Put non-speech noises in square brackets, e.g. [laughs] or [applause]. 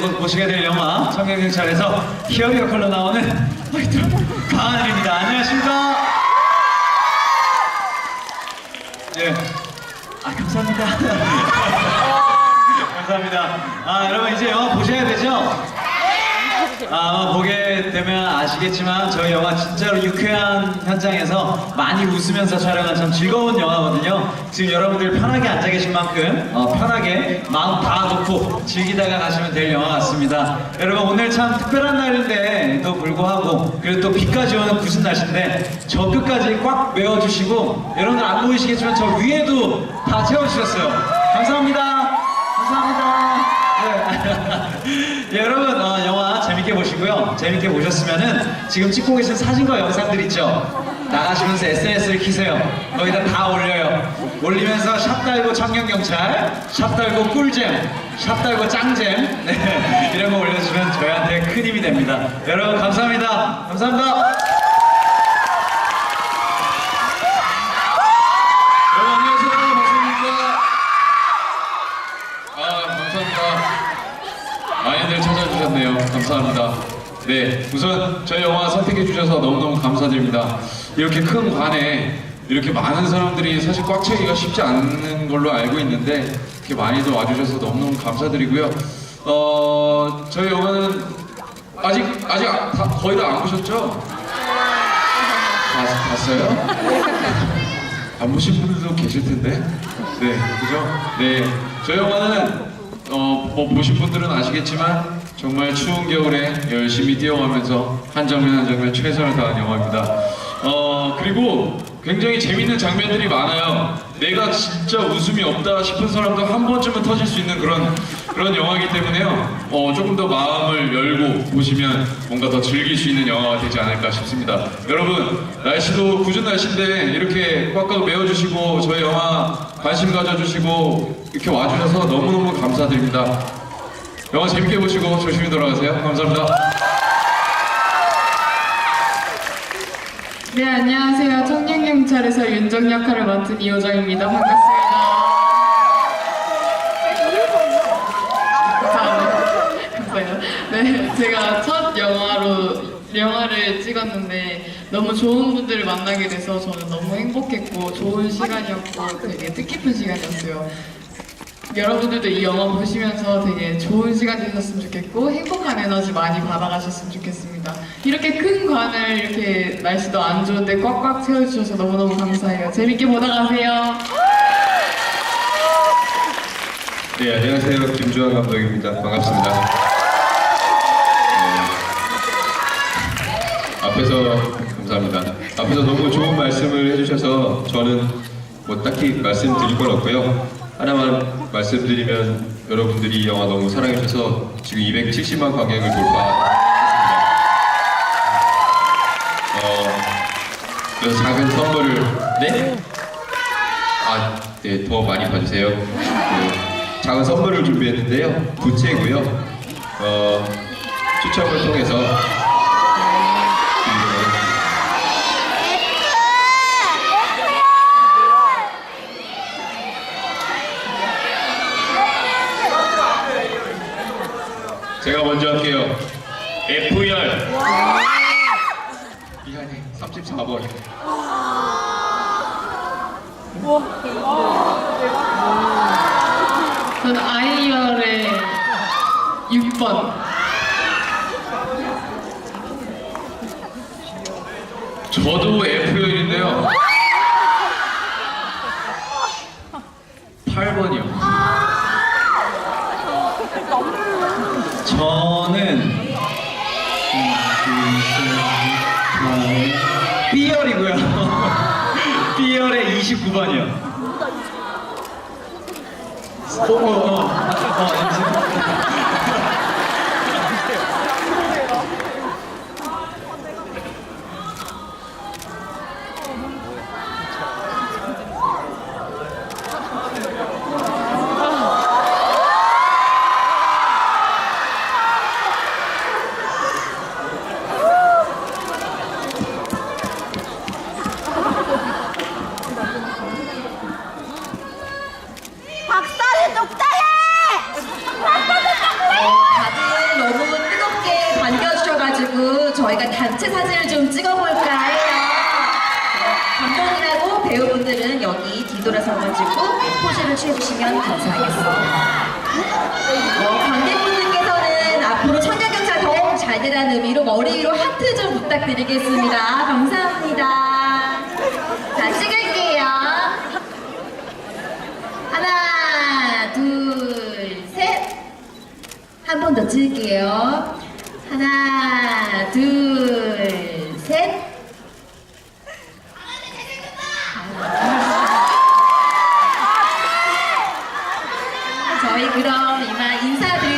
곧 보시게 될 영화 청경경찰에서 히어리 역할로 나오는 파이터 강하늘입니다. 안녕하십니까? 예. 아 감사합니다. [laughs] 감사합니다. 아 여러분 이제 영화 보셔야 되죠? 아, 보게 되면 아시겠지만 저희 영화 진짜로 유쾌한 현장에서 많이 웃으면서 촬영한 참 즐거운 영화거든요. 지금 여러분들 편하게 앉아 계신 만큼 어, 편하게 마음 다 놓고 즐기다가 가시면 될 영화 같습니다. 여러분 오늘 참 특별한 날인데도 불구하고 그리고 또 비까지 오는 굳은 날씨인데 저 끝까지 꽉 메워주시고 여러분들 안 보이시겠지만 저 위에도 다 채워주셨어요. 감사합니다. 감사합니다. 네. [laughs] 예, 여러분 재밌게 보시고요. 재밌게 보셨으면은 지금 찍고 계신 사진과 영상들 있죠. 나가시면서 SNS를 키세요. 거기다 다 올려요. 올리면서 샵 달고 청년경찰, 샵 달고 꿀잼, 샵 달고 짱잼 네, 이런 거 올려주시면 저희한테 큰 힘이 됩니다. 여러분 감사합니다. 감사합니다. 많이들 찾아주셨네요 감사합니다 네 우선 저희 영화 선택해 주셔서 너무너무 감사드립니다 이렇게 큰 관에 이렇게 많은 사람들이 사실 꽉 채기가 쉽지 않은 걸로 알고 있는데 이렇게 많이들 와주셔서 너무너무 감사드리고요 어 저희 영화는 아직 아직 다, 거의 다 안 보셨죠? 봤, 봤어요? 안 보신 분들도 계실 텐데. 네, 그죠? 네. 저희 영화는, 어, 뭐, 보신 분들은 아시겠지만, 정말 추운 겨울에 열심히 뛰어가면서 한 장면 한 장면 최선을 다한 영화입니다. 어, 그리고 굉장히 재밌는 장면들이 많아요. 내가 진짜 웃음이 없다 싶은 사람도 한 번쯤은 터질 수 있는 그런, 그런 영화이기 때문에요. 어, 조금 더 마음을 열고 보시면 뭔가 더 즐길 수 있는 영화가 되지 않을까 싶습니다. 여러분, 날씨도 궂은 날씨인데 이렇게 꽉꽉 메워주시고 저희 영화 관심 가져주시고 이렇게 와주셔서 너무너무 감사드립니다. 영화 재밌게 보시고 조심히 돌아가세요. 감사합니다. 네, 안녕하세요. 청년경찰에서 윤정 역할을 맡은 이호정입니다. 반갑습니다. 네, 제가 첫 영화로 영화를 찍었는데 너무 좋은 분들을 만나게 돼서 저는 너무 행복했고 좋은 시간이었고 되게 뜻깊은 시간이었어요. 여러분들도 이 영화 보시면서 되게 좋은 시간 되셨으면 좋겠고 행복한 에너지 많이 받아가셨으면 좋겠습니다. 이렇게 큰 관을 이렇게 날씨도 안 좋은데 꽉꽉 채워주셔서 너무너무 감사해요. 재밌게 보다 가세요. 네, 안녕하세요. 김주환 감독입니다. 반갑습니다. 네. 앞에서 감사합니다. 앞에서 너무 좋은 말씀을 해주셔서 저는 뭐 딱히 말씀드릴 건 없고요. 하나만 말씀드리면 여러분들이 이 영화 너무 사랑해주셔서 지금 270만 관객을 돌파 어, 작은 선물을 네? 아, 네, 더 많이 봐주세요. 네, 작은 선물을 준비했는데요. 부채고요. 어, 추첨을 통해서 제가 먼저 할게요. F열. 미안해. 34번. 저는 아이열의 6번. 저도 F열인데요. 8번이요. 저는 B열이고요. [laughs] B열의 29번이요. 어, 어, 어, 어, 박사는 독자해! 박사는 독자해! 뒤돌아서가지고 포즈를 취해주시면 감사하겠습니다. 어, 관객분들께서는 앞으로 청년경찰 더욱 잘 되라는 의미로 머리 위로 하트 좀 부탁드리겠습니다. 감사합니다. 자, 찍을게요. 하나, 둘, 셋. 한 번 더 찍을게요. 하나, 둘, 저희 그럼 이만 인사드립니다.